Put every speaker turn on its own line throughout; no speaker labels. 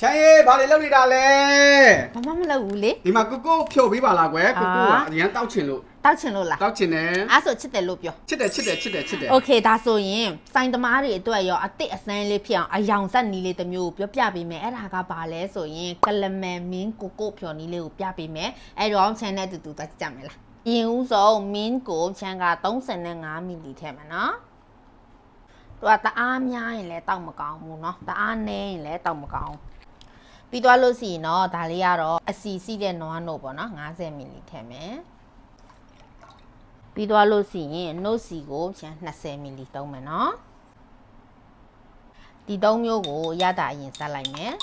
ချမ်းရေးဘာတွေလုပ်နေတာလဲ
ဘာမှမလုပ်ဘူးလေ
ဒီမှာကိုကိုဖြုတ်ပေးပါလားကွယ်ကိုကို
အာ
ကအရန်တောက်ချင်လို့
တောက်ချင်လို့လား
တောက်ချင်တယ်
အဲ့ဆိုချစ်တယ်လို့ပြော
ချစ်တယ်ချစ်တယ်ချစ်တယ်ချစ်တယ်
โอเคဒါဆိုရင်စိုင်းသမားတွေအတွက်ရောအစ်စ်အစမ်းလေးဖြစ်အောင်အယောင်ဆက်နီးလေးတစ်မျိုးကိုပြောပြပေးမယ်အဲ့ဒါကဘာလဲဆိုရင်ကလမန်မင်းကိုကိုဖြော်နီးလေးကိုပြပေးမယ်အဲ့တော့ channel တူတူသွားကြည့်ကြမယ်လားအရင်ဦးဆုံးမင်းကိုချန်က35မီလီထည့်မယ်နော်သူကတအားများရင်လည်းတောက်မကောင်းဘူးเนาะတအားနည်းရင်လည်းတောက်မကောင်း ပြီးသွားလို့ရှိရင်တော့ဒါလေးကတော့အစီစီတဲ့နွားနို့ပေါ့နော်50မီလီထည့်မယ်ပြီးသွားလို့ရှိရင်နှုတ်စီကိုချန်20မီလီသုံးမယ်နော်ဒီသုံးမျိုးကိုရတာအရင်ဆက်လိုက်မယ်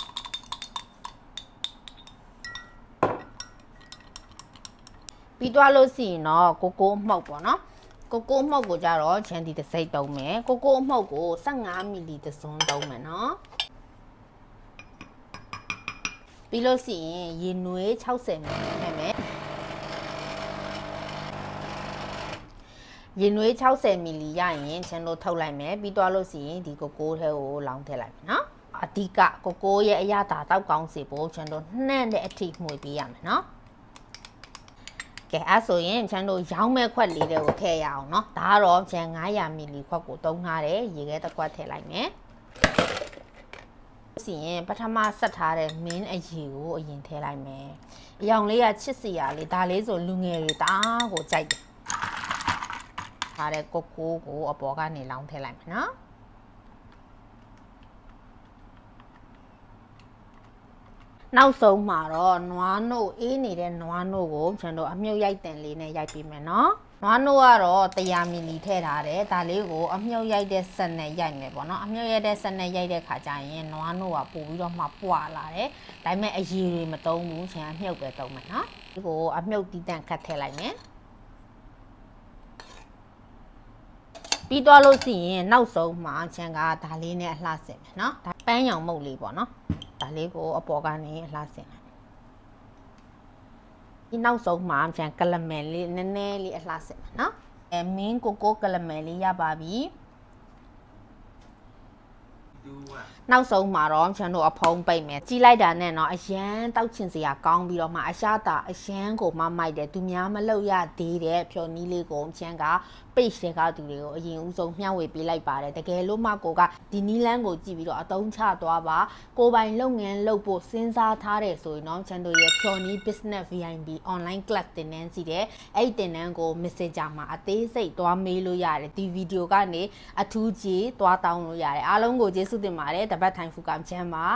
ပြီးသွားလို့ရှိရင်တော့ကိုကိုအမှုတ်ပေါ့နော်ကိုကိုအမှုတ်ကိုကြတော့ချန်ဒီတစ်စိတ်သုံးမယ်ကိုကိုအမှုတ်ကို15မီလီတစ်စွန်းသုံးမယ်နော် ပြီးလို့ရှိရင်ရေနွေး60မီလီထည့်မယ်ရင်နွေး60မီလီရရင်ချန်တို့ထုတ်လိုက်မယ်ပြီးတော့လို့ရှိရင်ဒီကိုကိုထဲကိုလောင်းထည့်လိုက်မယ်နော်အဓိကကိုကိုရဲ့အရသာတောက်ကောင်းစေဖို့ချန်တို့နှံ့တဲ့အထိမှုပေးရမယ်နော်ကဲအဲ့ဆိုရင်ချန်တို့ရောင်းမဲ့ခွက်လေးတွေကိုထည့်ရအောင်နော်ဒါကတော့ချန်900မီလီခွက်ကိုသုံးထားတယ်ရေခဲတစ်ခွက်ထည့်လိုက်မယ် စီရင်ပထမဆက်ထားတဲ့မင်းအရေကိုအရင်ထည့်လိုက်မယ်အယောင်လေးကချစ်စီရလေးဒါလေးဆိုလူငယ်တွေတအားကိုကြိုက်တယ်ထားတဲ့ကိုကိုကိုအပေါ်ကနေလောင်းထည့်လိုက်မယ်နော်နောက်ဆုံးမှာတော့နွားနို့အေးနေတဲ့နွားနို့ကိုကျွန်တော်အမြုပ်ရိုက်တင်လေးနဲ့ရိုက်ပြီးမယ်နော် နွားနို့ကတော့100မီလီထည့်ထားတယ်ဒါလေးကိုအမြုပ်ရိုက်တဲ့ဆက်နဲ့ရိုက်မယ်ပေါ့နော်အမြုပ်ရိုက်တဲ့ဆက်နဲ့ရိုက်တဲ့ခါကျရင်နွားနို့ကပို့ပြီးတော့မှပွာလာတယ်ဒါပေမဲ့အရည်တွေမတုံးဘူးရှင်အမြုပ်ပဲတုံးမယ်နော်ဒီကိုအမြုပ်တီးတန့်ခတ်ထည့်လိုက်မယ်ပြီးသွားလို့ရှိရင်နောက်ဆုံးမှာချန်ကဒါလေးနဲ့အလှဆင်မယ်နော်ဒါပန်းရောင်မုတ်လေးပေါ့နော်ဒါလေးကိုအပေါ်ကနေအလှဆင်မယ် ဒီနောက်ဆုံးမှာပြန်ကလမန်လေးနည်းနည်းလေးအလှဆင်ပါနော်အဲမင်းကိုကိုကလမန်လေးရပါပြီ နောက်ဆုံးမှာတော့ကျွန်တော်အဖုံးပိတ်မယ်ကြီးလိုက်တာနဲ့တော့အရန်တောက်ချင်စရာကောင်းပြီးတော့မှအရှာတာအရန်ကိုမမိုက်တယ်သူများမလောက်ရသေးတဲ့ဖြော်နီးလေးကိုချန်က page တွေကသူတွေကိုအရင်ဦးဆုံးမျှဝေပေးလိုက်ပါတယ်တကယ်လို့မှကိုကဒီနီးလန်းကိုကြည့်ပြီးတော့အတုံးချသွားပါကိုပိုင်လုပ်ငန်းလုပ်ဖို့စဉ်းစားထားတယ်ဆိုရင်တော့ချန်တို့ရဲ့ဖြော်နီး business VIP online class တင်နန်းစီတဲ့အဲ့တင်နန်းကို messenger မှာအသေးစိတ်သွားမေးလို့ရတယ်ဒီဗီဒီယိုကနေအထူးကြီးသွားတောင်းလို့ရတယ်အားလုံးကိုကျေးဇူးတင်ပါတယ်တပတ်ထိုင်ဖူကမ်ချမ်းပါ